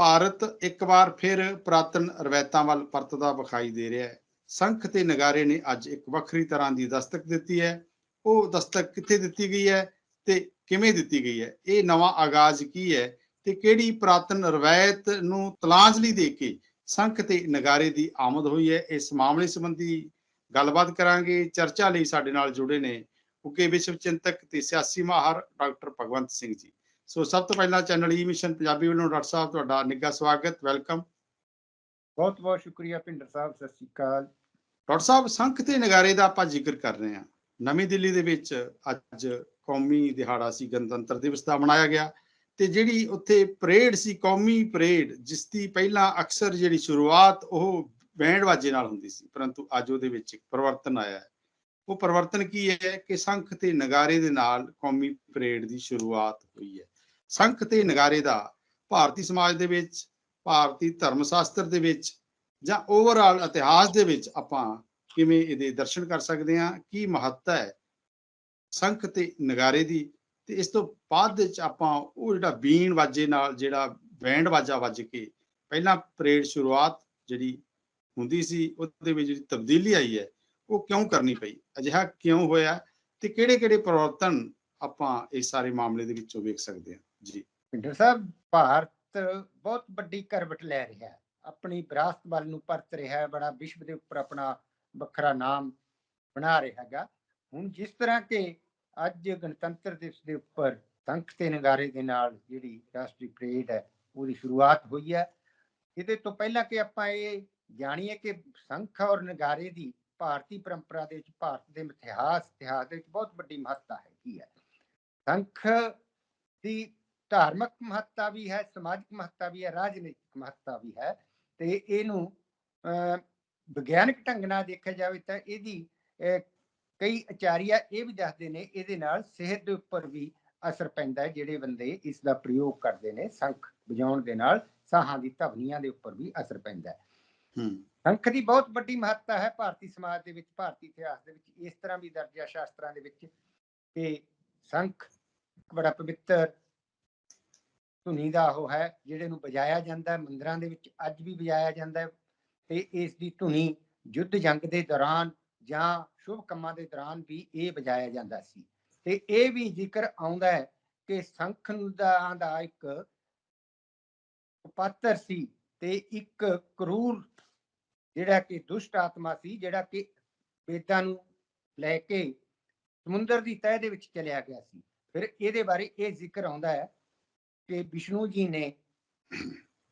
ਭਾਰਤ ਇੱਕ ਵਾਰ ਫਿਰ ਪੁਰਾਤਨ ਰਵਾਇਤਾਂ ਵੱਲ ਪਰਤਦਾ ਵਿਖਾਈ ਦੇ ਰਿਹਾ ਹੈ। ਸੰਖ ਤੇ ਨਗਾਰੇ ਨੇ ਅੱਜ ਇੱਕ ਵੱਖਰੀ ਤਰ੍ਹਾਂ ਦੀ ਦਸਤਕ ਦਿੱਤੀ ਹੈ। ਉਹ ਦਸਤਕ ਕਿੱਥੇ ਦਿੱਤੀ ਗਈ ਹੈ ਤੇ ਕਿਵੇਂ ਦਿੱਤੀ ਗਈ ਹੈ? ਇਹ ਨਵਾਂ ਆਗਾਜ਼ ਕੀ ਹੈ ਤੇ ਕਿਹੜੀ ਪੁਰਾਤਨ ਰਵਾਇਤ ਨੂੰ ਤਲਾਂਜਲੀ ਦੇ ਕੇ ਸੰਖ ਤੇ ਨਗਾਰੇ ਦੀ ਆਮਦ ਹੋਈ ਹੈ? ਇਸ ਮਾਮਲੇ ਸੰਬੰਧੀ ਗੱਲਬਾਤ ਕਰਾਂਗੇ। ਚਰਚਾ ਲਈ ਸਾਡੇ ਨਾਲ ਜੁੜੇ ਨੇ ਉੱਗੇ ਵਿਸ਼ਵ ਚਿੰਤਕ ਤੇ ਸਿਆਸੀ ਮਾਹਰ ਡਾਕਟਰ ਭਗਵੰਤ ਸਿੰਘ ਜੀ। ਸੋ ਸਭ ਤੋਂ ਪਹਿਲਾਂ ਚੈਨਲ ਈ ਮਿਸ਼ਨ ਪੰਜਾਬੀ ਵੱਲੋਂ ਡਾਕਟਰ ਸਾਹਿਬ ਤੁਹਾਡਾ ਨਿੱਘਾ ਸਵਾਗਤ ਵੈਲਕਮ। ਬਹੁਤ ਬਹੁਤ ਸ਼ੁਕਰੀਆ ਭਿੰਡਰ ਸਾਹਿਬ ਸਤਿ ਸ਼੍ਰੀ ਅਕਾਲ। ਡਾਕਟਰ ਸਾਹਿਬ ਸੰਖ ਤੇ ਨਗਾਰੇ ਦਾ ਆਪਾਂ ਜ਼ਿਕਰ ਕਰ ਰਹੇ ਹਾਂ। ਨਵੀਂ ਦਿੱਲੀ ਦੇ ਵਿੱਚ ਅੱਜ ਕੌਮੀ ਦਿਹਾੜਾ ਸੀ ਗਣਤੰਤਰ ਦਿਵਸ ਦਾ ਮਨਾਇਆ ਗਿਆ ਤੇ ਜਿਹੜੀ ਉੱਥੇ ਪਰੇਡ ਸੀ ਕੌਮੀ ਪਰੇਡ ਜਿਸ ਦੀ ਪਹਿਲਾਂ ਅਕਸਰ ਜਿਹੜੀ ਸ਼ੁਰੂਆਤ ਉਹ ਬੈਂਡ ਵਾਜੇ ਨਾਲ ਹੁੰਦੀ ਸੀ ਪਰੰਤੂ ਅੱਜ ਉਹਦੇ ਵਿੱਚ ਇੱਕ ਪਰਿਵਰਤਨ ਆਇਆ ਹੈ। ਉਹ ਪਰਿਵਰਤਨ ਕੀ ਹੈ ਕਿ ਸੰਖ ਤੇ ਨਗਾਰੇ ਦੇ ਨਾਲ ਕੌਮੀ ਪਰੇਡ ਦੀ ਸ਼ੁਰੂਆਤ ਹੋਈ ਹੈ। ਸੰਖ ਤੇ ਨਗਾਰੇ ਦਾ, ਭਾਰਤੀ ਸਮਾਜ ਦੇ ਵਿੱਚ, ਭਾਰਤੀ ਧਰਮ ਸ਼ਾਸਤਰ ਦੇ ਵਿੱਚ ਜਾਂ ਓਵਰਆਲ ਇਤਿਹਾਸ ਦੇ ਵਿੱਚ ਆਪਾਂ ਕਿਵੇਂ ਇਹਦੇ ਦਰਸ਼ਨ ਕਰ ਸਕਦੇ ਹਾਂ, ਕੀ ਮਹੱਤਤਾ ਹੈ ਸੰਖ ਤੇ ਨਗਾਰੇ ਦੀ ਤੇ ਇਸ ਤੋਂ ਬਾਅਦ ਵਿੱਚ ਆਪਾਂ ਉਹ ਜਿਹੜਾ ਬੀਣ ਵਾਜੇ ਨਾਲ ਜਿਹੜਾ ਬੈਂਡ ਵਾਜਾ ਵੱਜ ਕੇ ਪਹਿਲਾਂ ਪਰੇਡ ਸ਼ੁਰੂਆਤ ਜਿਹੜੀ ਹੁੰਦੀ ਸੀ, ਉਹਦੇ ਵਿੱਚ ਜਿਹੜੀ ਤਬਦੀਲੀ ਆਈ ਹੈ, ਉਹ ਕਿਉਂ ਕਰਨੀ ਪਈ? ਅਜਿਹਾ ਕਿਉਂ ਹੋਇਆ ਤੇ ਕਿਹੜੇ ਕਿਹੜੇ ਪਰਿਵਰਤਨ ਆਪਾਂ ਇਸ ਸਾਰੇ ਮਾਮਲੇ ਦੇ ਵਿੱਚੋਂ ਵੇਖ ਸਕਦੇ ਹਾਂ? ਜੀ। ਭਿੰਡਰ ਸਾਹਿਬ, ਭਾਰਤ ਬਹੁਤ ਵੱਡੀ ਕਰਵਟ ਲੈ ਰਿਹਾ ਹੈ। ਆਪਣੀ ਵਿਰਾਸਤ ਵੱਲ ਨੂੰ ਪਰਤ ਰਿਹਾ ਹੈ, ਬੜਾ ਵਿਸ਼ਵ ਦੇ ਉੱਪਰ ਆਪਣਾ ਵੱਖਰਾ ਨਾਮ ਬਣਾ ਰਿਹਾ ਹੈਗਾ। ਹੁਣ ਜਿਸ ਤਰ੍ਹਾਂ ਕਿ ਅੱਜ ਗਣਤੰਤਰ ਦਿਵਸ ਦੇ ਉੱਪਰ ਸੰਖ ਤੇ ਨਗਾਰੇ ਦੇ ਨਾਲ ਜਿਹੜੀ ਰਾਸ਼ਟਰੀ ਪਰੇਡ ਹੈ, ਉਹਦੀ ਸ਼ੁਰੂਆਤ ਹੋਈ ਹੈ। ਇਹਦੇ ਤੋਂ ਪਹਿਲਾਂ ਕਿ ਆਪਾਂ ਇਹ ਜਾਣੀਏ ਕਿ ਸੰਖ ਔਰ ਨਗਾਰੇ ਦੀ ਭਾਰਤੀ ਪਰੰਪਰਾ ਦੇ ਵਿੱਚ, ਭਾਰਤ ਦੇ ਇਤਿਹਾਸ ਇਤਿਹਾਸ ਦੇ ਵਿੱਚ ਬਹੁਤ ਵੱਡੀ ਮਹੱਤਤਾ ਹੈਗੀ ਹੈ। ਸੰਖ ਦੀ ਧਾਰਮਿਕ ਮਹੱਤਤਾ ਵੀ ਹੈ ਸਮਾਜਿਕ ਮਹੱਤਤਾ ਵੀ ਹੈ ਰਾਜਨੀਤਿਕ ਮਹੱਤਤਾ ਵੀ ਹੈ ਤੇ ਇਹਨੂੰ ਵਿਗਿਆਨਕ ਢੰਗ ਨਾਲ ਦੇਖਿਆ ਜਾਵੇ ਤਾਂ ਇਹਦੀ ਕਈ ਆਚਾਰੀਆ ਇਹ ਵੀ ਦੱਸਦੇ ਨੇ ਇਹਦੇ ਨਾਲ ਸਿਹਤ ਦੇ ਉੱਪਰ ਵੀ ਅਸਰ ਪੈਂਦਾ ਹੈ ਜਿਹੜੇ ਬੰਦੇ ਇਸ ਦਾ ਪ੍ਰਯੋਗ ਕਰਦੇ ਨੇ ਸੰਖ ਵਜਾਉਣ ਦੇ ਨਾਲ ਸਾਹਾਂ ਦੀ ਧਵਨੀਆਂ ਦੇ ਉੱਪਰ ਵੀ ਅਸਰ ਪੈਂਦਾ ਹੈ। ਹੂੰ। ਸੰਖ ਦੀ ਬਹੁਤ ਵੱਡੀ ਮਹੱਤਤਾ ਹੈ ਭਾਰਤੀ ਸਮਾਜ ਦੇ ਵਿੱਚ ਭਾਰਤੀ ਇਤਿਹਾਸ ਦੇ ਵਿੱਚ ਇਸ ਤਰ੍ਹਾਂ ਵੀ ਦਰਜਾ ਸ਼ਾਸਤਰਾਂ ਦੇ ਵਿੱਚ ਕਿ ਸੰਖ ਬੜਾ ਪਵਿੱਤਰ ਧੁਨੀ ਦਾ ਉਹ ਹੈ, ਜਿਹੜੇ ਨੂੰ ਵਜਾਇਆ ਜਾਂਦਾ ਹੈ, ਮੰਦਿਰਾਂ ਦੇ ਵਿੱਚ ਅੱਜ ਵੀ ਵਜਾਇਆ ਜਾਂਦਾ ਹੈ ਤੇ ਇਸ ਦੀ ਧੁਨੀ ਯੁੱਧ ਜੰਗ ਦੇ ਦੌਰਾਨ ਜਾਂ ਸ਼ੁਭ ਕੰਮਾਂ ਦੇ ਦੌਰਾਨ ਵੀ ਇਹ ਵਜਾਇਆ ਜਾਂਦਾ ਸੀ। ਤੇ ਇਹ ਵੀ ਜ਼ਿਕਰ ਆਉਂਦਾ ਹੈ ਕਿ ਸੰਖ ਦਾ ਦਾ ਇੱਕ ਪਾਤਰ ਸੀ ਤੇ ਇੱਕ ਕਰੂਰ ਜਿਹੜਾ ਕਿ ਦੁਸ਼ਟ ਆਤਮਾ ਸੀ, ਜਿਹੜਾ ਕਿ ਵੇਦਾਂ ਨੂੰ ਲੈ ਕੇ ਸਮੁੰਦਰ ਦੀ ਤਹਿ ਦੇ ਵਿੱਚ ਚਲਿਆ ਗਿਆ ਸੀ। ਫਿਰ ਇਹਦੇ ਬਾਰੇ ਇਹ ਜ਼ਿਕਰ ਆਉਂਦਾ ਹੈ ਕਿ ਵਿਸ਼ਨੂੰ ਜੀ ਨੇ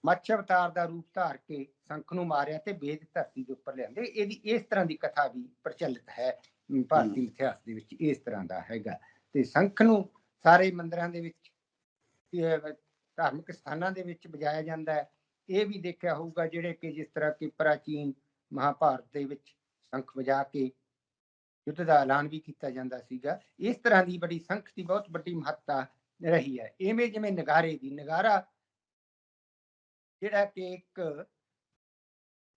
ਮੱਛ ਅਵਤਾਰ ਦਾ ਰੂਪ ਧਾਰ ਕੇ ਸੰਖ ਨੂੰ ਮਾਰਿਆ ਤੇ ਵੇਦ ਧਰਤੀ ਦੇ ਉੱਪਰ ਲਿਆਂਦੇ। ਇਹਦੀ ਇਸ ਤਰ੍ਹਾਂ ਦੀ ਕਥਾ ਵੀ ਪ੍ਰਚਲਿਤ ਹੈ ਭਾਰਤੀ ਇਤਿਹਾਸ ਦੇ ਵਿੱਚ ਇਸ ਤਰ੍ਹਾਂ ਦਾ ਹੈਗਾ। ਤੇ ਸੰਖ ਨੂੰ ਸਾਰੇ ਮੰਦਿਰਾਂ ਦੇ ਵਿੱਚ ਧਾਰਮਿਕ ਸਥਾਨਾਂ ਦੇ ਵਿੱਚ ਵਜਾਇਆ ਜਾਂਦਾ ਹੈ। ਇਹ ਵੀ ਦੇਖਿਆ ਹੋਊਗਾ ਜਿਹੜੇ ਕਿ ਜਿਸ ਤਰ੍ਹਾਂ ਕਿ ਪ੍ਰਾਚੀਨ ਮਹਾਭਾਰਤ ਦੇ ਵਿੱਚ ਸ਼ੰਖ ਵਜਾ ਕੇ ਯੁੱਧ ਦਾ ਐਲਾਨ ਵੀ ਕੀਤਾ ਜਾਂਦਾ ਸੀਗਾ। ਇਸ ਤਰ੍ਹਾਂ ਦੀ ਬੜੀ ਸ਼ੰਖ ਦੀ ਬਹੁਤ ਵੱਡੀ ਮਹੱਤਤਾ ਰਹੀ ਹੈ। ਐਵੇਂ ਜਿਵੇਂ ਨਗਾਰੇ ਦੀ ਨਗਾਰਾ ਜਿਹੜਾ ਕਿ ਇੱਕ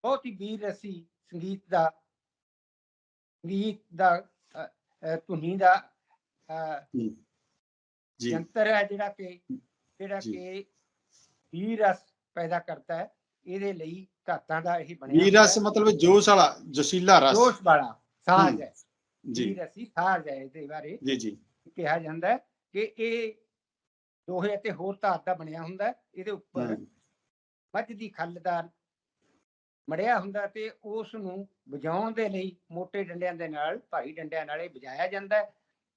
ਬਹੁਤ ਹੀ ਵੀਰ ਰਸੀ ਸੰਗੀਤ ਦਾ ਸੰਗੀਤ ਦਾ ਧੁਨੀ ਦਾ ਜੀ। ਯੰਤਰ ਹੈ ਜਿਹੜਾ ਕਿ ਜਿਹੜਾ। ਕਿ ਵੀਰ ਰਸ ਪੈਦਾ ਕਰਦਾ ਹੈ। ਇਹਦੇ ਲਈ ਧਾਤਾਂ ਦਾ ਇਹ ਬਣਿਆ ਵੀਰ ਰਸ। ਮਤਲਬ ਜੋਸ਼ ਵਾਲਾ ਜੋਸ਼ੀਲਾ ਰਸ। ਜੋਸ਼ ਵਾਲਾ ਸਾਜ਼ ਹੈ। ਜੀ। ਵੀਰ ਅਸੀਂ ਸਾਜ਼ ਹੈ ਇਹਦੇ ਬਾਰੇ। ਜੀ ਜੀ। ਕਿਹਾ ਜਾਂਦਾ ਹੈ ਕਿ ਇਹ ਦੋਹੇ ਅਤੇ ਹੋਰ ਧਾਤ ਦਾ ਬਣਿਆ ਹੁੰਦਾ। ਇਹਦੇ ਉੱਪਰ ਮੱਝ ਦੀ ਖੱਲ ਦਾ ਮੜਿਆ ਹੁੰਦਾ ਤੇ ਉਸ ਨੂੰ ਵਜਾਉਣ ਦੇ ਲਈ ਮੋٹے ਡੰਡਿਆਂ ਦੇ ਨਾਲ ਭਾਰੀ ਡੰਡਿਆਂ ਨਾਲ ਇਹ ਵਜਾਇਆ ਜਾਂਦਾ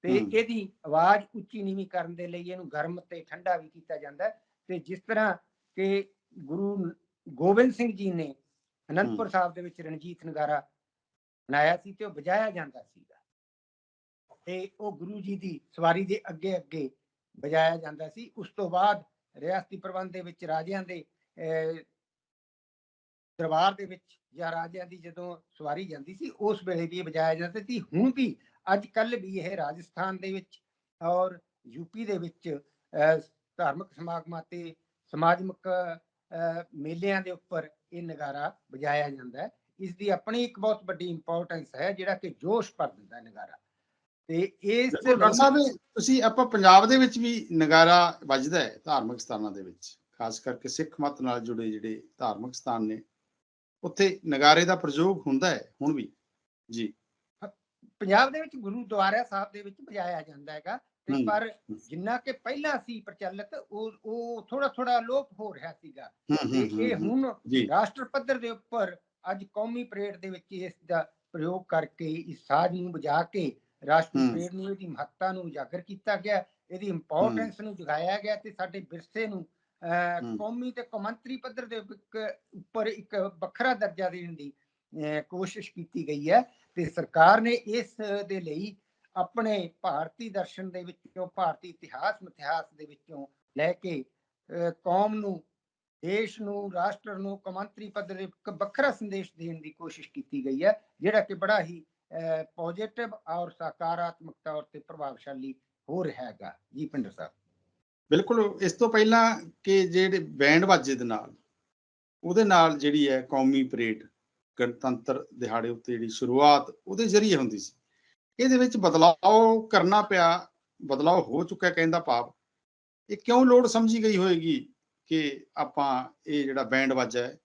ਤੇ। ਇਹਦੀ ਆਵਾਜ਼ ਉੱਚੀ ਨੀਵੀਂ ਕਰਨ ਦੇ ਲਈ ਇਹਨੂੰ ਗਰਮ ਤੇ ਠੰਡਾ ਵੀ ਕੀਤਾ ਜਾਂਦਾ ਤੇ ਜਿਸ ਤਰ੍ਹਾਂ ਕਿ ਗੁਰੂ ਗੋਬਿੰਦ ਸਿੰਘ ਜੀ ਨੇ ਅਨੰਦਪੁਰ ਸਾਹਿਬ ਦੇ ਵਿੱਚ ਰਣਜੀਤ ਨਗਾਰਾ ਬਣਾਇਆ ਸੀ ਤੇ ਉਹ ਵਜਾਇਆ ਜਾਂਦਾ ਸੀਗਾ ਤੇ ਉਹ ਗੁਰੂ ਜੀ ਦੀ ਸਵਾਰੀ ਦੇ ਅੱਗੇ ਅੱਗੇ ਵਜਾਇਆ ਜਾਂਦਾ ਸੀ। ਉਸ ਤੋਂ ਬਾਅਦ ਰਿਆਸਤੀ ਪ੍ਰਬੰਧ ਦੇ ਵਿੱਚ ਰਾਜਿਆਂ ਦੇ ਅਹ, ਦਰਬਾਰ ਦੇ ਵਿੱਚ ਜਾਂ ਰਾਜਿਆਂ ਦੀ ਜਦੋਂ ਸਵਾਰੀ ਜਾਂਦੀ ਸੀ ਉਸ ਵੇਲੇ ਵੀ ਇਹ ਵਜਾਇਆ ਜਾਂਦਾ ਸੀ। ਹੁਣ ਵੀ ਅੱਜ ਕੱਲ ਵੀ ਇਹ ਰਾਜਸਥਾਨ ਦੇ ਵਿੱਚ ਔਰ ਯੂਪੀ ਦੇ ਵਿੱਚ ਅਹ, ਧਾਰਮਿਕ ਸਮਾਗਮਾਂ ਤੇ ਸਮਾਜਿਕ ਮੇਲਿਆਂ ਦੇ ਉੱਪਰ ਇਹ ਨਗਾਰਾ ਵਜਾਇਆ ਜਾਂਦਾ ਹੈ। ਇਸ ਦੀ ਆਪਣੀ ਇੱਕ ਬਹੁਤ ਵੱਡੀ ਇੰਪੋਰਟੈਂਸ ਹੈ ਜਿਹੜਾ ਕਿ ਜੋਸ਼ ਭਰ ਦਿੰਦਾ ਨਗਾਰਾ। ਤੇ ਇਸ ਸਾਹਿਬ ਤੁਸੀਂ ਆਪਾਂ ਪੰਜਾਬ ਦੇ ਵਿੱਚ ਵੀ ਨਗਾਰਾ ਵੱਜਦਾ ਹੈ ਧਾਰਮਿਕ ਸਥਾਨਾਂ ਦੇ ਵਿੱਚ ਖਾਸ ਕਰਕੇ ਸਿੱਖ ਮਤ ਨਾਲ ਜੁੜੇ ਜਿਹੜੇ ਧਾਰਮਿਕ ਸਥਾਨ ਨੇ ਉੱਥੇ ਨਗਾਰੇ ਦਾ ਪ੍ਰਯੋਗ ਹੁੰਦਾ ਹੈ ਹੁਣ ਵੀ? ਜੀ। ਪੰਜਾਬ ਦੇ ਵਿੱਚ ਗੁਰਦੁਆਰਾ ਸਾਹਿਬ ਦੇ ਵਿੱਚ ਵਜਾਇਆ ਜਾਂਦਾ ਹੈਗਾ ਤੇ ਪਰ ਜਿੰਨਾ ਕਿ ਪਹਿਲਾਂ ਸੀ ਪ੍ਰਚਲਿਤ ਉਹ ਉਹ ਥੋੜਾ ਥੋੜਾ ਲੋਪ ਹੋ ਰਿਹਾ ਸੀਗਾ। ਇਹ ਹੁਣ ਰਾਸ਼ਟਰ ਪੱਧਰ ਦੇ ਉੱਪਰ ਅੱਜ ਕੌਮੀ ਪਰੇਡ ਦੇ ਵਿੱਚ ਇਸ ਦਾ ਪ੍ਰਯੋਗ ਕਰਕੇ ਇਸ ਸਾਜ਼ ਨੂੰ ਵਜਾ ਕੇ ਰਾਸ਼ਟਰੀ। ਪਰੇਡ ਨੂੰ ਇਹਦੀ ਮਹੱਤਤਾ ਨੂੰ ਉਜਾਗਰ ਕੀਤਾ ਗਿਆ ਇਹਦੀ ਇੰਪੋਰਟੈਂਸ ਨੂੰ ਜਗਾਇਆ ਗਿਆ ਤੇ ਸਾਡੇ ਵਿਰਸੇ ਨੂੰ। ਕੌਮੀ ਤੇ ਕੌਮਾਂਤਰੀ ਪੱਧਰ ਦੇ ਉੱਪਰ ਇੱਕ ਵੱਖਰਾ ਦਰਜਾ ਦੇਣ ਦੀ ਕੋਸ਼ਿਸ਼ ਕੀਤੀ ਗਈ ਹੈ ਤੇ ਸਰਕਾਰ ਨੇ ਇਸ ਦੇ ਲਈ ਆਪਣੇ ਭਾਰਤੀ ਦਰਸ਼ਨ ਦੇ ਵਿੱਚੋਂ ਭਾਰਤੀ ਇਤਿਹਾਸ ਮਿਥਿਹਾਸ ਦੇ ਵਿੱਚੋਂ ਲੈ ਕੇ ਕੌਮ ਨੂੰ ਦੇਸ਼ ਨੂੰ ਰਾਸ਼ਟਰ ਨੂੰ ਕੌਮਾਂਤਰੀ ਪੱਧਰ ਤੇ ਇੱਕ ਵੱਖਰਾ ਸੰਦੇਸ਼ ਦੇਣ ਦੀ ਕੋਸ਼ਿਸ਼ ਕੀਤੀ ਗਈ ਹੈ ਜਿਹੜਾ ਕਿ ਬੜਾ ਹੀ ਪੋਜ਼ਿਟਿਵ ਔਰ ਸਕਾਰਾਤਮਕ ਤੌਰ ਤੇ ਪ੍ਰਭਾਵਸ਼ਾਲੀ ਹੋ ਰਿਹਾ ਹੈਗਾ। ਜੀ ਪਿੰਡਰ ਸਾਹਿਬ। ਬਿਲਕੁਲ, ਇਸ ਤੋਂ ਪਹਿਲਾਂ ਕਿ ਜਿਹੜੇ ਬੈਂਡ ਵਾਜੇ ਦੇ ਨਾਲ, ਉਹਦੇ ਨਾਲ ਜਿਹੜੀ ਹੈ ਕੌਮੀ ਪਰੇਡ, ਗਣਤੰਤਰ ਦਿਹਾੜੇ ਉੱਤੇ ਜਿਹੜੀ ਸ਼ੁਰੂਆਤ, ਉਹਦੇ ਜ਼ਰੀਏ ਹੁੰਦੀ ਸੀ। ਇਹਦੇ ਵਿੱਚ ਬਦਲਾਅ ਕਰਨਾ ਪਿਆ ਬਦਲਾਅ ਹੋ ਚੁੱਕਾ ਕਹਿੰਦਾ ਭਾਵ। ਇਹ ਕਿਉਂ ਲੋੜ ਸਮਝੀ ਗਈ ਹੋਏਗੀ ਕਿ ਆਪਾਂ ਇਹ ਜਿਹੜਾ ਬੈਂਡ ਵਾਜਾ ਹੈ,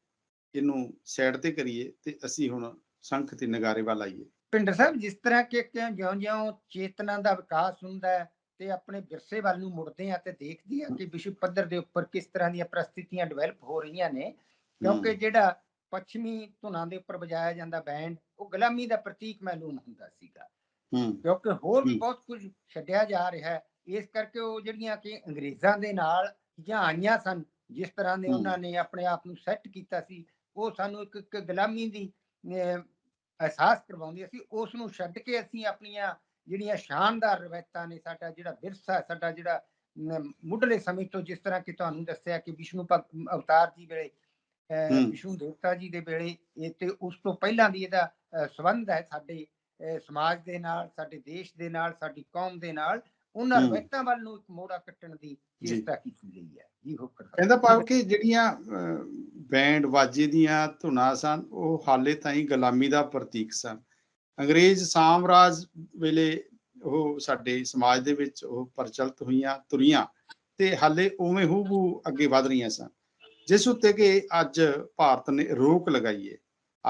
ਇਹਨੂੰ ਸਾਈਡ ਤੇ ਕਰੀਏ ਤੇ ਅਸੀਂ ਹੁਣ ਸੰਖ ਤੇ ਨਗਾਰੇ ਵੱਲ ਆਈਏ? ਪਿੰਡਰ ਸਾਹਿਬ ਜਿਸ ਤਰ੍ਹਾਂ ਕਿ ਜਿਉਂ-ਜਿਉਂ ਚੇਤਨਾ ਦਾ ਵਿਕਾਸ ਹੁੰਦਾ ਹੈ ਤੇ ਆਪਣੇ ਵਿਰਸੇ ਵੱਲ ਨੂੰ ਮੁੜਦੇ ਆ ਤੇ ਦੇਖਦੇ ਆ ਕਿ ਵਿਸ਼ਵ ਪੱਧਰ ਦੇ ਉੱਪਰ ਕਿਸ ਤਰ੍ਹਾਂ ਦੀਆਂ ਪ੍ਰਸਥਿਤੀਆਂ ਡਿਵੈਲਪ ਹੋ ਰਹੀਆਂ ਨੇ ਕਿਉਂਕਿ ਜਿਹੜਾ ਪੱਛਮੀ ਧੁਨਾਂ ਦੇ ਉੱਪਰ ਵਜਾਇਆ ਜਾਂਦਾ ਬੈਂਡ ਉਹ ਗੁਲਾਮੀ ਦਾ ਪ੍ਰਤੀਕ ਮਾਲੂਮ ਹੁੰਦਾ ਸੀਗਾ ਹੂੰ ਕਿਉਂਕਿ ਹੋਰ ਵੀ। ਬਹੁਤ ਕੁਝ ਛੱਡਿਆ ਜਾ ਰਿਹਾ ਹੈ ਇਸ ਕਰਕੇ ਉਹ ਜਿਹੜੀਆਂ ਕਿ ਅੰਗਰੇਜ਼ਾਂ ਦੇ ਨਾਲ ਚੀਜ਼ਾਂ ਆਈਆਂ ਸਨ ਜਿਸ ਤਰ੍ਹਾਂ ਦੇ। ਉਹਨਾਂ ਨੇ ਆਪਣੇ ਆਪ ਨੂੰ ਸੈੱਟ ਕੀਤਾ ਸੀ ਉਹ ਸਾਨੂੰ ਇੱਕ ਇੱਕ ਗੁਲਾਮੀ ਦੀ ਅਹਿਸਾਸ ਕਰਵਾਉਂਦੀ ਸੀ ਉਸ ਨੂੰ ਛੱਡ ਕੇ ਅਸੀਂ ਆਪਣੀਆਂ ਜਿਹੜੀਆਂ ਸ਼ਾਨਦਾਰ ਰਵਾਇਤਾਂ ਨੇ ਸਾਡਾ ਜਿਹੜਾ ਵਿਰਸਾ ਹੈ, ਸਾਡਾ ਜਿਹੜਾ ਮੁੱਢਲੇ ਸਮੇਂ ਤੋਂ ਜਿਸ ਤਰ੍ਹਾਂ ਕਿ ਤੁਹਾਨੂੰ ਦੱਸਿਆ ਕਿ ਵਿਸ਼ਨੂੰ ਅਵਤਾਰ ਜੀ ਵੇਲੇ। ਵਿਸ਼ਨੂੰ ਦੇਵਤਾ ਜੀ ਦੇ ਵੇਲੇ ਇਹ ਤੇ ਉਸ ਤੋਂ ਪਹਿਲਾਂ ਦੀ ਇਹਦਾ ਸੰਬੰਧ ਹੈ ਸਾਡੇ ਸਮਾਜ ਦੇ ਨਾਲ ਸਾਡੇ ਦੇਸ਼ ਦੇ ਨਾਲ ਸਾਡੀ ਕੌਮ ਦੇ ਨਾਲ ਉਹਨਾਂ। ਰਵਾਇਤਾਂ ਵੱਲ ਨੂੰ ਇੱਕ ਮੋੜਾ ਕੱਟਣ ਦੀ। ਚੇਸ਼ਟਾ ਕੀਤੀ ਗਈ ਹੈ। ਜੀ ਹੁਕਰ ਕਹਿੰਦਾ ਭਾਵ ਕਿ ਜਿਹੜੀਆਂ ਬੈਂਡ ਵਾਜੇ ਦੀਆਂ ਧੁਨਾਂ ਸਨ ਉਹ ਹਾਲੇ ਤਾਈਂ ਗੁਲਾਮੀ ਦਾ ਪ੍ਰਤੀਕ ਸਨ। ਅੰਗਰੇਜ਼ ਸਾਮਰਾਜ ਵੇਲੇ ਉਹ ਸਾਡੇ ਸਮਾਜ ਦੇ ਵਿੱਚ ਉਹ ਪ੍ਰਚਲਿਤ ਹੋਈਆਂ ਤੁਰੀਆਂ ਤੇ ਹਾਲੇ ਉਵੇਂ ਹੂਬੂ ਅੱਗੇ ਵਧ ਰਹੀਆਂ ਸਨ। ਜਿਸ ਉੱਤੇ ਕਿ ਅੱਜ ਭਾਰਤ ਨੇ ਰੋਕ ਲਗਾਈ ਹੈ।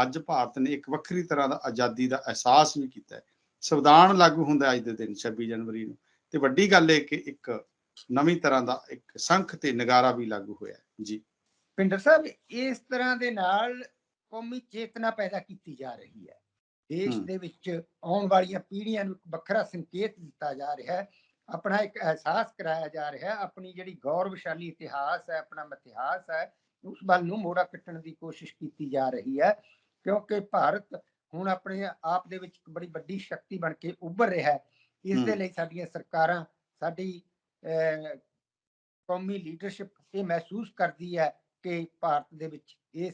ਅੱਜ ਭਾਰਤ ਨੇ ਇੱਕ ਵੱਖਰੀ ਤਰ੍ਹਾਂ ਦਾ ਆਜ਼ਾਦੀ ਦਾ ਅਹਿਸਾਸ ਵੀ ਕੀਤਾ ਹੈ। ਸੰਵਿਧਾਨ ਲਾਗੂ ਹੁੰਦਾ ਅੱਜ ਦੇ ਦਿਨ 26 ਜਨਵਰੀ ਨੂੰ। ਤੇ ਵੱਡੀ ਗੱਲ ਹੈ ਕਿ ਇੱਕ ਨਵੀਂ ਤਰ੍ਹਾਂ ਦਾ ਇੱਕ ਸੰਖ ਤੇ ਨਗਾਰਾ ਵੀ ਲਾਗੂ ਹੋਇਆ। ਜੀ। ਪਿੰਡਰ ਸਾਹਿਬ ਇਸ ਤਰ੍ਹਾਂ ਦੇ ਨਾਲ ਕੌਮੀ ਚੇਤਨਾ ਪੈਦਾ ਕੀਤੀ ਜਾ ਰਹੀ ਹੈ। ਦੇਸ਼। ਦੇ ਵਿੱਚ ਆਉਣ ਵਾਲੀਆਂ ਪੀੜ੍ਹੀਆਂ ਨੂੰ ਇੱਕ ਵੱਖਰਾ ਸੰਕੇਤ ਦਿੱਤਾ ਜਾ ਰਿਹਾ ਹੈ। ਆਪਣਾ ਇੱਕ ਅਹਿਸਾਸ ਕਰਾਇਆ ਜਾ ਰਿਹਾ ਹੈ। ਆਪਣੀ ਜਿਹੜੀ ਗੌਰਵਸ਼ਾਲੀ ਇਤਿਹਾਸ ਹੈ ਆਪਣਾ ਮਿਥਿਹਾਸ ਹੈ ਉਸ ਵੱਲ ਨੂੰ ਮੋੜਾ ਕੱਟਣ ਦੀ ਕੋਸ਼ਿਸ਼ ਕੀਤੀ ਜਾ ਰਹੀ ਹੈ। ਕਿਉਂਕਿ ਭਾਰਤ ਹੁਣ ਆਪਣੇ ਆਪ ਦੇ ਵਿੱਚ ਇੱਕ ਬੜੀ ਵੱਡੀ ਸ਼ਕਤੀ ਬਣ ਕੇ ਉੱਭਰ ਰਿਹਾ ਹੈ। ਇਸ ਦੇ। ਲਈ ਸਾਡੀਆਂ ਸਰਕਾਰਾਂ ਸਾਡੀ ਕੌਮੀ ਲੀਡਰਸ਼ਿਪ ਇਹ ਮਹਿਸੂਸ ਕਰਦੀ ਹੈ ਕਿ ਭਾਰਤ ਦੇ ਵਿੱਚ ਇਸ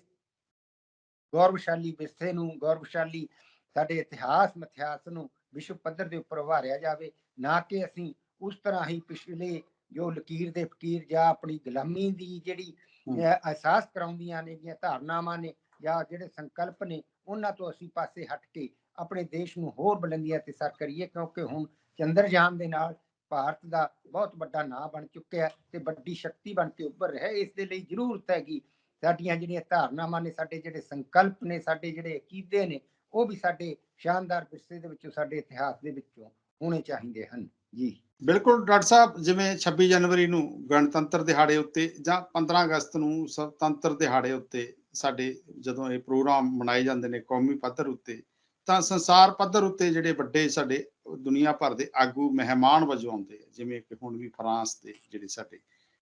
ਗੌਰਵਸ਼ਾਲੀ ਵਿਰਸੇ ਨੂੰ ਗੌਰਵਸ਼ਾਲੀ ਸਾਡੇ ਇਤਿਹਾਸ ਮਿਥਿਹਾਸ ਨੂੰ ਵਿਸ਼ਵ ਪੱਧਰ ਦੇ ਉੱਪਰ ਉਭਾਰਿਆ ਜਾਵੇ ਨਾ ਕਿ ਅਸੀਂ ਉਸ ਤਰ੍ਹਾਂ ਹੀ ਪਿਛਲੇ ਜੋ ਲਕੀਰ ਦੇ ਫਕੀਰ ਜਾਂ ਆਪਣੀ ਗੁਲਾਮੀ ਦੀ ਜਿਹੜੀ ਅਹਿਸਾਸ ਕਰਾਉਂਦੀਆਂ ਨੇ ਜਿਹੜੀਆਂ ਧਾਰਨਾਵਾਂ ਨੇ ਜਾਂ ਜਿਹੜੇ ਸੰਕਲਪ ਨੇ ਉਹਨਾਂ ਤੋਂ ਅਸੀਂ ਪਾਸੇ ਹਟ ਕੇ ਆਪਣੇ ਦੇਸ਼ ਨੂੰ ਹੋਰ ਬੁਲੰਦੀਆਂ ਤੇ ਸਰ ਕਰੀਏ ਕਿਉਂਕਿ ਹੁਣ ਚੰਦਰਯਾਨ ਦੇ ਨਾਲ ਭਾਰਤ ਦਾ ਬਹੁਤ ਵੱਡਾ ਨਾਂ ਬਣ ਚੁੱਕਿਆ ਤੇ ਵੱਡੀ ਸ਼ਕਤੀ ਬਣ ਕੇ ਉੱਭਰ ਰਿਹਾ ਇਸ ਦੇ ਲਈ ਜ਼ਰੂਰਤ ਹੈਗੀ, ਸਾਡੀਆਂ ਜਿਹੜੀਆਂ ਧਾਰਨਾਵਾਂ ਨੇ, ਸਾਡੇ ਜਿਹੜੇ ਸੰਕਲਪ ਨੇ, ਸਾਡੇ ਜਿਹੜੇ ਅਕੀਦੇ ਨੇ, ਉਹ ਵੀ ਸਾਡੇ ਸ਼ਾਨਦਾਰ ਵਿਰਸੇ ਦੇ ਵਿੱਚੋਂ, ਸਾਡੇ ਇਤਿਹਾਸ ਦੇ ਵਿੱਚੋਂ ਹੋਣੇ ਚਾਹੀਦੇ ਹਨ। ਜੀ। ਬਿਲਕੁਲ, ਡਾਕਟਰ ਸਾਹਿਬ, ਜਿਵੇਂ 26 ਜਨਵਰੀ ਨੂੰ ਗਣਤੰਤਰ ਦਿਹਾੜੇ ਉੱਤੇ ਜਾਂ 15 ਅਗਸਤ ਨੂੰ ਸੁਤੰਤਰ ਦਿਹਾੜੇ ਉੱਤੇ ਸਾਡੇ ਜਦੋਂ ਇਹ ਪ੍ਰੋਗਰਾਮ ਮਨਾਏ ਜਾਂਦੇ ਨੇ ਕੌਮੀ ਪੱਧਰ ਉੱਤੇ ਤਾਂ ਸੰਸਾਰ ਪੱਧਰ ਉੱਤੇ ਜਿਹੜੇ ਵੱਡੇ ਸਾਡੇ ਦੁਨੀਆ ਭਰ ਦੇ ਆਗੂ ਮਹਿਮਾਨ ਵਜੋਂ ਆਉਂਦੇ ਆ, ਜਿਵੇਂ ਕਿ ਹੁਣ ਵੀ ਫਰਾਂਸ ਦੇ ਜਿਹੜੇ ਸਾਡੇ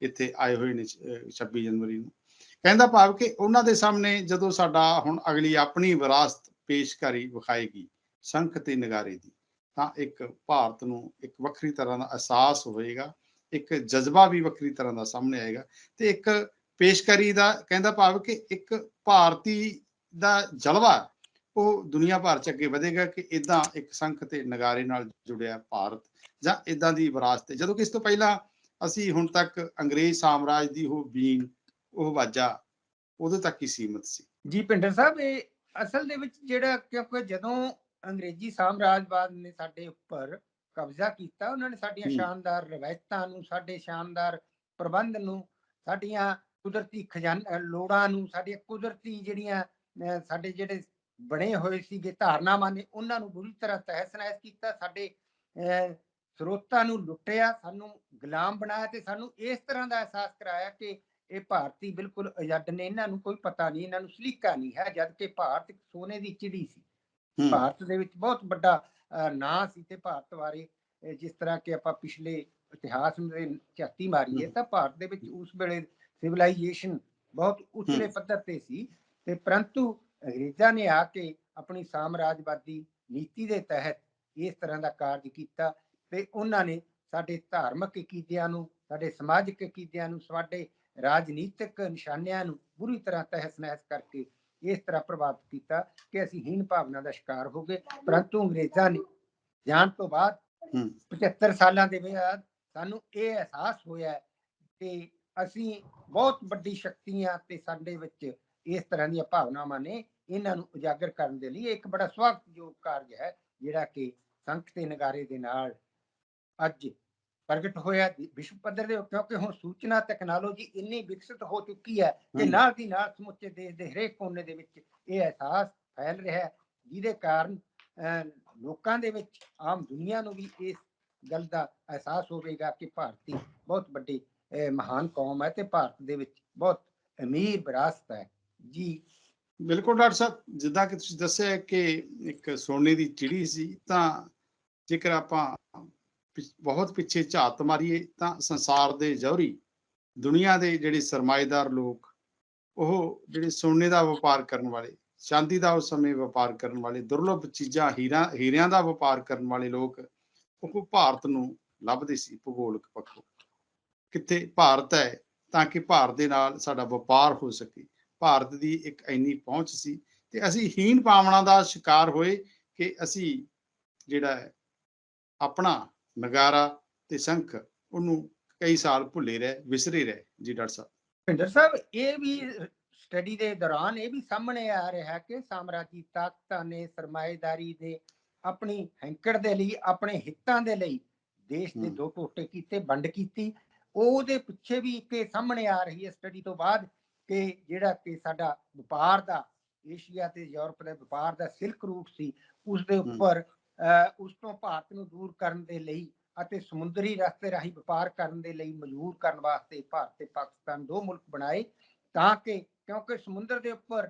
ਇੱਥੇ ਆਏ ਹੋਏ ਨੇ, ਅਹ 26 ਜਨਵਰੀ ਨੂੰ। ਕਹਿੰਦਾ ਭਾਵ ਕਿ ਉਹਨਾਂ ਦੇ ਸਾਹਮਣੇ ਜਦੋਂ ਸਾਡਾ ਹੁਣ ਅਗਲੀ ਆਪਣੀ ਵਿਰਾਸਤ ਪੇਸ਼ਕਾਰੀ ਵਿਖਾਏਗੀ, ਸੰਖ ਤੇ ਨਗਾਰੇ ਦੀ, ਤਾਂ ਇੱਕ ਭਾਰਤ ਨੂੰ ਇੱਕ ਵੱਖਰੀ ਤਰ੍ਹਾਂ ਦਾ ਅਹਿਸਾਸ ਹੋਏਗਾ ਇੱਕ ਜਜ਼ਬਾ ਵੀ ਵੱਖਰੀ ਤਰ੍ਹਾਂ ਦਾ ਸਾਹਮਣੇ ਆਏਗਾ ਤੇ ਇੱਕ ਪੇਸ਼ਕਾਰੀ ਦਾ ਕਹਿੰਦਾ ਭਾਵ ਕਿ ਇੱਕ ਭਾਰਤੀ ਦਾ ਜਲਵਾ ਉਹ ਦੁਨੀਆ ਭਰ ਚ ਅੱਗੇ ਵਧੇਗਾ ਕਿ ਇਦਾਂ ਇੱਕ ਸੰਖ ਤੇ ਨਗਾਰੇ ਨਾਲ ਜੁੜਿਆ ਭਾਰਤ ਜਾਂ ਇਦਾਂ ਦੀ ਵਿਰਾਸਤ ਜਦੋਂ ਕਿ ਇਸ ਤੋਂ ਪਹਿਲਾਂ ਅਸੀਂ ਹੁਣ ਤੱਕ ਅੰਗਰੇਜ਼ ਸਾਮਰਾਜ ਦੀ ਉਹ ਬੀਨ ਉਹ ਵਾਜਾ ਉਦੋਂ ਤੱਕ ਹੀ ਸੀਮਤ ਸੀ ਜੀ ਪਿੰਡਰ ਸਾਹਿਬ ਇਹ ਅਸਲ ਦੇ ਵਿੱਚ ਜਿਹੜਾ ਕਿਉਂਕਿ ਜਦੋਂ ਅੰਗਰੇਜ਼ੀ ਸਾਮਰਾਜਵਾਦ ਨੇ ਸਾਡੇ ਉੱਪਰ ਕਬਜ਼ਾ ਕੀਤਾ ਉਹਨਾਂ ਨੇ ਸਾਡੀਆਂ। ਸ਼ਾਨਦਾਰ ਰਵਾਇਤਾਂ ਨੂੰ ਸਾਡੇ ਸ਼ਾਨਦਾਰ ਪ੍ਰਬੰਧ ਨੂੰ ਸਾਡੀਆਂ ਕੁਦਰਤੀ ਖਜ਼ਾਨਾ ਲੋੜਾਂ ਨੂੰ ਸਾਡੀਆਂ ਕੁਦਰਤੀ ਜਿਹੜੀਆਂ ਸਾਡੇ ਜਿਹੜੇ ਬਣੇ ਹੋਏ ਸੀਗੇ ਧਾਰਨਾਵਾਂ ਨੇ ਉਹਨਾਂ ਨੂੰ ਬੁਰੀ ਤਰ੍ਹਾਂ ਤਹਿਸ ਨਹਿਸ ਕੀਤਾ ਸਾਡੇ ਸਰੋਤਾਂ ਨੂੰ ਲੁੱਟਿਆ ਸਾਨੂੰ ਗੁਲਾਮ ਬਣਾਇਆ ਤੇ ਸਾਨੂੰ ਇਸ ਤਰ੍ਹਾਂ ਦਾ ਅਹਿਸਾਸ ਕਰਾਇਆ ਕਿ ਇਹ ਭਾਰਤੀ ਬਿਲਕੁਲ ਆਜ਼ਾਦ ਨੇ ਇਹਨਾਂ ਨੂੰ ਕੋਈ ਪਤਾ ਨਹੀਂ ਇਹਨਾਂ ਨੂੰ ਸਲੀਕਾ ਨਹੀਂ ਹੈ ਜਦ ਕਿ ਭਾਰਤ ਇੱਕ ਸੋਨੇ ਦੀ ਚਿੜੀ ਸੀ ਭਾਰਤ ਦੇ ਵਿੱਚ ਬਹੁਤ ਵੱਡਾ ਨਾਂ ਸੀ ਤੇ ਭਾਰਤ ਬਾਰੇ ਜਿਸ ਤਰ੍ਹਾਂ ਕਿ ਆਪਾਂ ਪਿਛਲੇ ਇਤਿਹਾਸ ਦੇ ਝਾਤੀ ਮਾਰੀਏ। ਤਾਂ ਭਾਰਤ ਦੇ ਵਿੱਚ ਉਸ ਵੇਲੇ ਸਿਵਲਾਈਜੇਸ਼ਨ ਬਹੁਤ ਹਮ। ਪੱਧਰ ਤੇ ਸੀ ਤੇ ਪਰੰਤੂ ਅੰਗਰੇਜ਼ਾਂ ਨੇ ਆ ਕੇ ਆਪਣੀ ਸਾਮਰਾਜਵਾਦੀ ਨੀਤੀ ਦੇ ਤਹਿਤ ਇਸ ਤਰ੍ਹਾਂ ਦਾ ਕਾਰਜ ਕੀਤਾ ਤੇ ਉਹਨਾਂ ਨੇ ਸਾਡੇ ਧਾਰਮਿਕ ਅਕੀਦਿਆਂ ਨੂੰ ਸਾਡੇ ਸਮਾਜਿਕ ਅਕੀਦਿਆਂ ਨੂੰ ਸਾਡੇ ਰਾਜਨੀਤਿਕ ਨਿਸ਼ਾਨਿਆਂ ਨੂੰ ਬੁਰੀ ਤਰ੍ਹਾਂ ਤਹਿਸ ਨਹਿਸ ਕਰਕੇ ਇਸ ਤਰ੍ਹਾਂ ਪ੍ਰਭਾਵਿਤ ਕੀਤਾ ਕਿ ਅਸੀਂ ਹੀਨ ਭਾਵਨਾ ਦਾ ਸ਼ਿਕਾਰ ਹੋ ਗਏ ਪਰੰਤੂ ਅੰਗਰੇਜ਼ਾਂ ਨੇ ਜਾਣ ਤੋਂ ਬਾਅਦ ਹੂੰ। 75 ਸਾਲਾਂ ਦੇ ਬਾਅਦ ਸਾਨੂੰ ਇਹ ਅਹਿਸਾਸ ਹੋਇਆ ਕਿ ਅਸੀਂ ਬਹੁਤ ਵੱਡੀ ਸ਼ਕਤੀਆਂ ਤੇ ਸਾਡੇ ਵਿੱਚ ਇਸ ਤਰ੍ਹਾਂ ਦੀਆਂ ਭਾਵਨਾਵਾਂ ਨੇ ਇਹਨਾਂ ਨੂੰ ਉਜਾਗਰ ਕਰਨ ਦੇ ਲਈ ਇੱਕ ਬੜਾ ਸਵਾਗਤਯੋਗ ਕਾਰਜ ਹੈ ਜਿਹੜਾ ਕਿ ਸੰਖ ਤੇ ਨਗਾਰੇ ਦੇ ਨਾਲ ਅੱਜ ਪ੍ਰਗਟ ਹੋਇਆ ਵਿਸ਼ਵ ਪੱਧਰ ਦੇ ਕਿਉਂਕਿ ਹੁਣ ਸੂਚਨਾ ਟੈਕਨੋਲੋਜੀ ਇੰਨੀ ਵਿਕਸਿਤ ਹੋ ਚੁੱਕੀ ਹੈ ਕਿ। ਨਾਲ ਦੀ ਨਾਲ ਸਮੁੱਚੇ ਦੇਸ਼ ਦੇ ਹਰੇਕ ਕੋਨੇ ਦੇ ਵਿੱਚ ਇਹ ਅਹਿਸਾਸ ਫੈਲ ਰਿਹਾ ਹੈ ਜਿਹਦੇ ਕਾਰਨ ਲੋਕਾਂ ਦੇ ਵਿੱਚ ਆਮ ਦੁਨੀਆ ਨੂੰ ਵੀ ਇਸ ਗੱਲ ਦਾ ਅਹਿਸਾਸ ਹੋਵੇਗਾ ਕਿ ਭਾਰਤੀ ਬਹੁਤ ਵੱਡੀ ਮਹਾਨ ਕੌਮ ਹੈ ਤੇ ਭਾਰਤ ਦੇ ਵਿੱਚ ਬਹੁਤ ਅਮੀਰ ਵਿਰਾਸਤ ਹੈ ਜੀ ਬਿਲਕੁਲ ਡਾਕਟਰ ਸਾਹਿਬ, ਜਿੱਦਾਂ ਕਿ ਤੁਸੀਂ ਦੱਸਿਆ ਕਿ ਇੱਕ ਸੋਨੇ ਦੀ ਚਿੜੀ ਸੀ, ਤਾਂ ਜੇਕਰ ਆਪਾਂ ਪਿਛ- ਬਹੁਤ ਪਿੱਛੇ ਝਾਤ ਮਾਰੀਏ, ਤਾਂ ਸੰਸਾਰ ਦੇ ਜੌਹਰੀ, ਦੁਨੀਆ ਦੇ ਜਿਹੜੇ ਸਰਮਾਏਦਾਰ ਲੋਕ, ਉਹ ਜਿਹੜੇ ਸੋਨੇ ਦਾ ਵਪਾਰ ਕਰਨ ਵਾਲੇ, ਚਾਂਦੀ ਦਾ ਉਸ ਸਮੇਂ ਵਪਾਰ ਕਰਨ ਵਾਲੇ, ਦੁਰਲੱਭ ਚੀਜ਼ਾਂ, ਹੀਰਾ, ਹੀਰਿਆਂ ਦਾ ਵਪਾਰ ਕਰਨ ਵਾਲੇ ਲੋਕ, ਉਹ ਭਾਰਤ ਨੂੰ ਲੱਭਦੇ ਸੀ, ਭੂਗੋਲਿਕ ਪੱਖੋਂ। ਕਿੱਥੇ ਭਾਰਤ ਹੈ, ਤਾਂ ਕਿ ਭਾਰਤ ਦੇ ਨਾਲ ਸਾਡਾ ਵਪਾਰ ਹੋ ਸਕੇ। ਭਾਰਤ ਦੀ ਇੱਕ ਇੰਨੀ ਪਹੁੰਚ ਸੀ ਤੇ ਅਸੀਂ ਹੀਨ ਭਾਵਨਾ ਦਾ ਸ਼ਿਕਾਰ ਹੋਏ ਕਿ ਅਸੀਂ ਜਿਹੜਾ ਹੈ ਆਪਣਾ ਨਗਾਰਾ ਤੇ ਸ਼ੰਖ ਉਹਨੂੰ ਕਈ ਸਾਲ ਭੁੱਲੇ ਰਹੇ ਵਿਸਰੇ ਰਹੇ ਜੀ ਡਾਕਟਰ ਸਾਹਿਬ ਭਿੰਦਰ ਸਾਹਿਬ ਇਹ ਵੀ ਸਟੱਡੀ ਦੇ ਦੌਰਾਨ ਇਹ ਵੀ ਸਾਹਮਣੇ ਆ ਰਿਹਾ ਕਿ ਸਾਮਰਾਜੀ ਤਾਕਤਾਂ ਨੇ ਸਰਮਾਏਦਾਰੀ ਦੇ ਆਪਣੀ ਹੈਂਕੜ ਦੇ ਲਈ ਆਪਣੇ ਹਿੱਤਾਂ ਦੇ ਲਈ ਦੇਸ਼ ਦੇ। ਦੋ ਟੋਟੇ ਕੀਤੇ ਵੰਡ ਕੀਤੀ ਉਹਦੇ ਪਿੱਛੇ ਵੀ ਇੱਕ ਸਾਹਮਣੇ ਆ ਰਹੀ ਹੈ ਸਟੱਡੀ ਤੋਂ ਬਾਅਦ ਕਿ ਜਿਹੜਾ ਕਿ ਸਾਡਾ ਵਪਾਰ ਦਾ ਏਸ਼ੀਆ ਤੇ ਯੂਰਪ ਦੇ ਵਪਾਰ ਦਾ ਸਿਲਕ ਰੂਟ ਸੀ ਉਸ ਦੇ। ਉੱਪਰ ਉਸ ਤੋਂ ਭਾਰਤ ਨੂੰ ਦੂਰ ਕਰਨ ਦੇ ਲਈ ਅਤੇ ਸਮੁੰਦਰੀ ਰਸਤੇ ਰਾਹੀਂ ਵਪਾਰ ਕਰਨ ਦੇ ਲਈ ਮਜਬੂਰ ਕਰਨ ਵਾਸਤੇ ਭਾਰਤ ਤੇ ਪਾਕਿਸਤਾਨ ਦੋ ਮੁਲਕ ਬਣਾਏ ਤਾਂ ਕਿ ਕਿਉਂਕਿ ਸਮੁੰਦਰ ਦੇ ਉੱਪਰ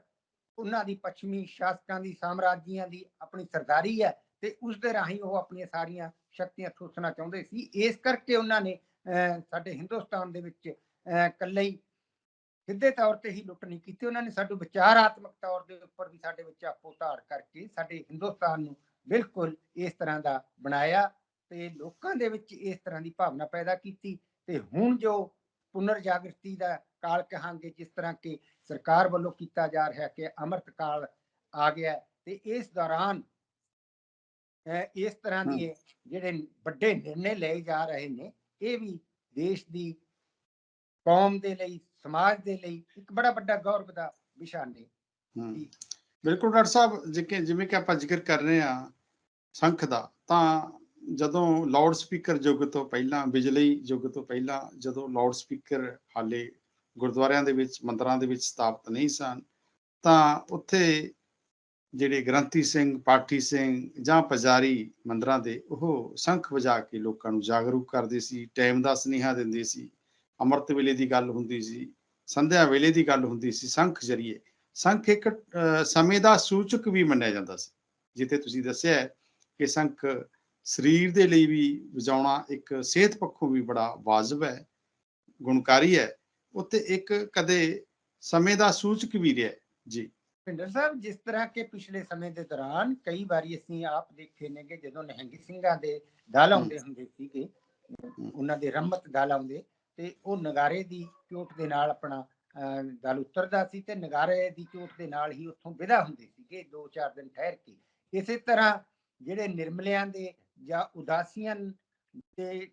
ਉਹਨਾਂ ਦੀ ਪੱਛਮੀ ਸ਼ਾਸਕਾਂ ਦੀ ਸਾਮਰਾਜੀਆਂ ਦੀ ਆਪਣੀ ਸਰਦਾਰੀ ਹੈ ਤੇ ਉਸ ਦੇ ਰਾਹੀਂ ਉਹ ਆਪਣੀਆਂ ਸਾਰੀਆਂ ਸ਼ਕਤੀਆਂ ਠੋਸਣਾ ਚਾਹੁੰਦੇ ਸੀ ਇਸ ਕਰਕੇ ਉਹਨਾਂ ਨੇ ਸਾਡੇ ਹਿੰਦੁਸਤਾਨ ਦੇ ਵਿੱਚ ਇਕੱਲੇ ਹੀ ਸਿੱਧੇ ਤੌਰ ਤੇ ਹੀ ਲੁੱਟ ਨਹੀਂ ਕੀਤੀ ਉਹਨਾਂ ਨੇ ਸਾਡੇ ਵਿਚਾਰਾਤਮਕ ਤੌਰ ਦੇ ਉੱਪਰ ਵੀ ਸਾਡੇ ਵਿੱਚ ਆਪੋ ਧਾਰ ਕਰਕੇ ਸਾਡੇ ਹਿੰਦੁਸਤਾਨ ਨੂੰ ਬਿਲਕੁਲ ਇਸ ਤਰ੍ਹਾਂ ਦਾ ਬਣਾਇਆ ਤੇ ਲੋਕਾਂ ਦੇ ਵਿੱਚ ਇਸ ਤਰ੍ਹਾਂ ਦੀ ਭਾਵਨਾ ਪੈਦਾ ਕੀਤੀ ਤੇ ਹੁਣ ਜੋ ਪੁਨਰ ਜਾਗਰਤੀ ਦਾ ਕਾਲ ਕਹਾਂਗੇ ਜਿਸ ਤਰ੍ਹਾਂ ਕਿ ਸਰਕਾਰ ਵੱਲੋਂ ਕੀਤਾ ਜਾ ਰਿਹਾ ਕਿ ਅੰਮ੍ਰਿਤ ਕਾਲ ਆ ਗਿਆ ਤੇ ਇਸ ਦੌਰਾਨ ਇਸ ਤਰ੍ਹਾਂ। ਦੇ ਜਿਹੜੇ ਵੱਡੇ ਨਿਰਣੇ ਲਏ ਜਾ ਰਹੇ ਨੇ ਇਹ ਵੀ ਦੇਸ਼ ਦੀ ਕੌਮ ਦੇ ਲਈ ਸਮਾਜ ਦੇ ਲਈ ਇੱਕ ਬੜਾ ਵੱਡਾ ਗੌਰਵ ਦਾ ਵਿਸ਼ਾ ਨੇ। ਬਿਲਕੁਲ ਡਾਕਟਰ ਸਾਹਿਬ ਜਿਵੇਂ ਜਿਵੇਂ ਕਿ ਆਪਾਂ ਜ਼ਿਕਰ ਕਰ ਰਹੇ ਹਾਂ ਸੰਖ ਦਾ ਤਾਂ ਜਦੋਂ ਲਾਊਡ ਸਪੀਕਰ ਯੁੱਗ ਤੋਂ ਪਹਿਲਾਂ ਬਿਜਲੀ ਯੁੱਗ ਤੋਂ ਪਹਿਲਾਂ ਜਦੋਂ ਲਾਊਡ ਸਪੀਕਰ ਹਾਲੇ ਗੁਰਦੁਆਰਿਆਂ ਦੇ ਵਿੱਚ ਮੰਦਰਾਂ ਦੇ ਵਿੱਚ ਸਥਾਪਿਤ ਨਹੀਂ ਸਨ ਤਾਂ ਉੱਥੇ ਜਿਹੜੇ ਗ੍ਰੰਥੀ ਸਿੰਘ ਪਾਠੀ ਸਿੰਘ ਜਾਂ ਪੁਜਾਰੀ ਮੰਦਰਾਂ ਦੇ ਉਹ ਸ਼ੰਖ ਵਜਾ ਕੇ ਲੋਕਾਂ ਨੂੰ ਜਾਗਰੂਕ ਕਰਦੇ ਸੀ ਟਾਈਮ ਦਾ ਸੁਨੇਹਾ ਦਿੰਦੇ ਸੀ। ਅੰਮ੍ਰਿਤ ਵੇਲੇ ਦੀ ਗੱਲ ਹੁੰਦੀ ਸੀ ਸੰਧਿਆ ਵੇਲੇ ਦੀ ਗੱਲ ਹੁੰਦੀ ਸੀ ਸ਼ੰਖ ਜਰੀਏ। ਸੰਖ ਇੱਕ ਸਮੇਂ ਦਾ ਸੂਚਕ ਵੀ ਮੰਨਿਆ ਜਾਂਦਾ ਸੀ ਜਿੱਥੇ ਤੁਸੀਂ ਦੱਸਿਆ ਕਿ ਸੰਖ ਸਰੀਰ ਦੇ ਲਈ ਵੀ ਵਜਾਉਣਾ ਇੱਕ ਸਿਹਤ ਪੱਖੋਂ ਵੀ ਬੜਾ ਵਾਜਬ ਹੈ ਗੁਣਕਾਰੀ ਹੈ। ਉੱਤੇ ਇੱਕ ਕਦੇ ਸਮੇਂ ਦਾ ਸੂਚਕ ਵੀ ਰਿਹਾ। ਜੀ। ਭਿੰਦਰ ਸਾਹਿਬ ਜਿਸ ਤਰ੍ਹਾਂ ਕਿ ਪਿਛਲੇ ਸਮੇਂ ਦੇ ਦੌਰਾਨ ਕਈ ਵਾਰੀ ਅਸੀਂ ਆਪ ਦੇਖੇ ਨੇ ਕਿ ਜਦੋਂ ਨਿਹੰਗ ਸਿੰਘਾਂ ਦੇ ਦਲ ਆਉਂਦੇ ਹੁੰਦੇ ਸੀਗੇ ਉਹਨਾਂ ਦੇ ਰਮਤ ਦਲ ਆਉਂਦੇ ਤੇ ਉਹ ਨਗਾਰੇ ਦੀ ਚੋਟ ਦੇ ਨਾਲ ਆਪਣਾ ਦਲ ਉਤਰਦਾ ਸੀ ਤੇ ਨਗਾਰੇ ਦੀ ਚੋਟ ਦੇ ਨਾਲ ਹੀ ਉੱਥੋਂ ਵਿਦਾ ਹੁੰਦੇ ਸੀਗੇ ਦੋ ਚਾਰ ਦਿਨ ਠਹਿਰ ਕੇ ਇਸੇ ਤਰ੍ਹਾਂ ਜਿਹੜੇ ਨਿਰਮਲਿਆਂ ਦੇ ਜਾਂ ਉਦਾਸੀਆਂ ਦੇ।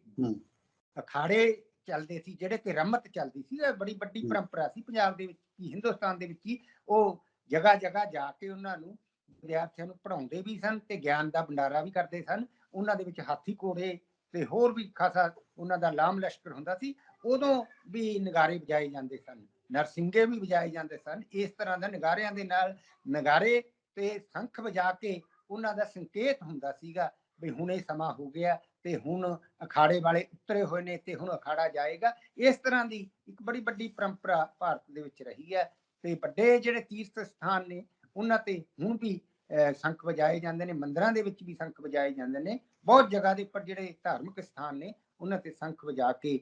ਅਖਾੜੇ ਚੱਲਦੇ ਸੀ ਜਿਹੜੇ ਕਿ ਰਮਤ ਚੱਲਦੀ ਸੀ ਇਹ ਬੜੀ ਵੱਡੀ। ਪਰੰਪਰਾ ਸੀ ਪੰਜਾਬ ਦੇ ਵਿੱਚ ਹੀ ਹਿੰਦੁਸਤਾਨ ਦੇ ਵਿੱਚ ਹੀ ਉਹ ਜਗ੍ਹਾ ਜਗ੍ਹਾ ਜਾ ਕੇ ਉਹਨਾਂ ਨੂੰ ਵਿਦਿਆਰਥੀਆਂ ਨੂੰ ਪੜ੍ਹਾਉਂਦੇ ਵੀ ਸਨ ਤੇ ਗਿਆਨ ਦਾ ਭੰਡਾਰਾ ਵੀ ਕਰਦੇ ਸਨ ਉਹਨਾਂ ਦੇ ਵਿੱਚ ਹਾਥੀ ਘੋੜੇ ਤੇ ਹੋਰ ਵੀ ਖਾਸਾ ਉਹਨਾਂ ਦਾ ਲਾਮ ਲਸ਼ਕਰ ਹੁੰਦਾ ਸੀ ਉਦੋਂ ਵੀ ਨਗਾਰੇ ਵਜਾਏ ਜਾਂਦੇ ਸਨ ਨਰਸਿੰਗੇ ਵੀ ਵਜਾਏ ਜਾਂਦੇ ਸਨ। ਇਸ ਤਰ੍ਹਾਂ ਦਾ ਨਗਾਰਿਆਂ ਦੇ ਨਾਲ ਨਗਾਰੇ ਤੇ ਸ਼ੰਖ ਵਜਾ ਕੇ ਉਹਨਾਂ ਦਾ ਸੰਕੇਤ ਹੁੰਦਾ ਸੀਗਾ ਵੀ ਹੁਣ ਇਹ ਸਮਾਂ ਹੋ ਗਿਆ ਤੇ ਹੁਣ ਅਖਾੜੇ ਵਾਲੇ ਉਤਰੇ ਹੋਏ ਨੇ ਤੇ ਹੁਣ ਅਖਾੜਾ ਜਾਏਗਾ। ਇਸ ਤਰ੍ਹਾਂ ਦੀ ਇੱਕ ਬੜੀ ਵੱਡੀ ਪਰੰਪਰਾ ਭਾਰਤ ਦੇ ਵਿੱਚ ਰਹੀ ਹੈ ਤੇ ਵੱਡੇ ਜਿਹੜੇ ਤੀਰਥ ਸਥਾਨ ਨੇ ਉਹਨਾਂ ਤੇ ਹੁਣ ਵੀ ਅਹ, ਸ਼ੰਖ ਵਜਾਏ ਜਾਂਦੇ ਨੇ ਮੰਦਿਰਾਂ ਦੇ ਵਿੱਚ ਵੀ ਸ਼ੰਖ ਵਜਾਏ ਜਾਂਦੇ ਨੇ। ਬਹੁਤ ਜਗ੍ਹਾ ਦੇ ਉੱਪਰ ਜਿਹੜੇ ਧਾਰਮਿਕ ਸਥਾਨ ਨੇ ਉਹਨਾਂ ਤੇ ਸ਼ੰਖ ਵਜਾ ਕੇ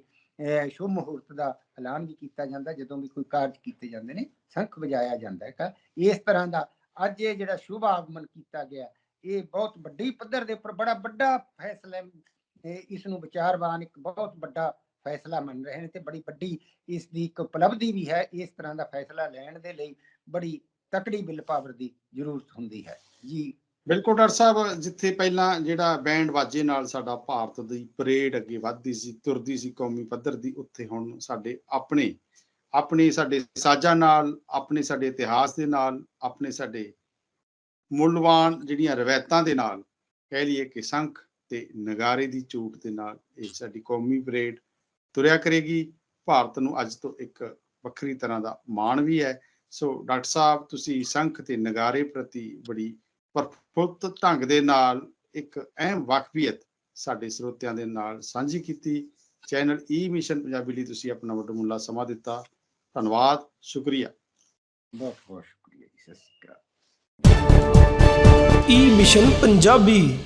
ਸ਼ੁਭ ਮੁਹੂਰਤ ਦਾ ਐਲਾਨ ਵੀ ਕੀਤਾ ਜਾਂਦਾ, ਜਦੋਂ ਵੀ ਕੋਈ ਕਾਰਜ ਕੀਤੇ ਜਾਂਦੇ ਨੇ ਸ਼ੰਖ ਵਜਾਇਆ ਜਾਂਦਾ ਹੈ। ਇਸ ਤਰ੍ਹਾਂ ਦਾ ਅੱਜ ਇਹ ਜਿਹੜਾ ਸ਼ੁਭ ਆਗਮਨ ਕੀਤਾ ਗਿਆ, ਇਹ ਬਹੁਤ ਵੱਡੀ ਪੱਧਰ ਦੇ ਉੱਪਰ ਬੜਾ ਵੱਡਾ ਫੈਸਲਾ ਹੈ। ਇਸ ਨੂੰ ਵਿਚਾਰਵਾਨ ਇੱਕ ਬਹੁਤ ਵੱਡਾ ਫੈਸਲਾ ਮੰਨ ਰਹੇ ਨੇ ਤੇ ਬੜੀ ਵੱਡੀ ਇਸ ਦੀ ਇੱਕ ਉਪਲਬਧੀ ਵੀ ਹੈ। ਇਸ ਤਰ੍ਹਾਂ ਦਾ ਫੈਸਲਾ ਲੈਣ ਦੇ ਲਈ ਬੜੀ ਤਕੜੀ ਬਿਲ ਪਾਵਰ ਦੀ ਜ਼ਰੂਰਤ ਹੁੰਦੀ ਹੈ। ਜੀ। ਬਿਲਕੁਲ ਡਾਕਟਰ ਸਾਹਿਬ, ਜਿੱਥੇ ਪਹਿਲਾਂ ਜਿਹੜਾ ਬੈਂਡ ਵਾਜੇ ਨਾਲ ਸਾਡਾ ਭਾਰਤ ਦੀ ਪਰੇਡ ਅੱਗੇ ਵੱਧਦੀ ਸੀ, ਤੁਰਦੀ ਸੀ, ਕੌਮੀ ਪੱਧਰ ਦੀ, ਉੱਥੇ ਹੁਣ ਸਾਡੇ ਆਪਣੇ ਆਪਣੇ ਸਾਡੇ ਸਾਜ਼ਾਂ ਨਾਲ, ਆਪਣੇ ਸਾਡੇ ਇਤਿਹਾਸ ਦੇ ਨਾਲ, ਆਪਣੇ ਸਾਡੇ ਮੁੱਲਵਾਨ ਜਿਹੜੀਆਂ ਰਵਾਇਤਾਂ ਦੇ ਨਾਲ, ਕਹਿ ਲਈਏ ਕਿ ਸੰਖ ਤੇ ਨਗਾਰੇ ਦੀ ਝੂਟ ਦੇ ਨਾਲ ਇਹ ਸਾਡੀ ਕੌਮੀ ਪਰੇਡ ਤੁਰਿਆ ਕਰੇਗੀ। ਭਾਰਤ ਨੂੰ ਅੱਜ ਤੋਂ ਇੱਕ ਵੱਖਰੀ ਤਰ੍ਹਾਂ ਦਾ ਮਾਣ ਵੀ ਹੈ। ਸੋ ਡਾਕਟਰ ਸਾਹਿਬ, ਤੁਸੀਂ ਸੰਖ ਤੇ ਨਗਾਰੇ ਪ੍ਰਤੀ ਬੜੀ ਪ੍ਰਫੁੱਲਤ ਢੰਗ ਦੇ ਨਾਲ ਇੱਕ ਅਹਿਮ ਵਾਕਫੀਅਤ ਸਾਡੇ ਸਰੋਤਿਆਂ ਦੇ ਨਾਲ ਸਾਂਝੀ ਕੀਤੀ। ਚੈਨਲ ਈ ਮਿਸ਼ਨ ਪੰਜਾਬੀ ਲਈ ਤੁਸੀਂ ਆਪਣਾ ਵੱਡਮੁੱਲਾ ਸਮਾਂ ਦਿੱਤਾ। ਧੰਨਵਾਦ ਸ਼ੁਕਰੀਆ। ਬਹੁਤ ਬਹੁਤ ਸ਼ੁਕਰੀਆ ਜੀ ਸਤਿ ਸ਼੍ਰੀ ਅਕਾਲ। ਈ ਮਿਸ਼ਨ ਪੰਜਾਬੀ।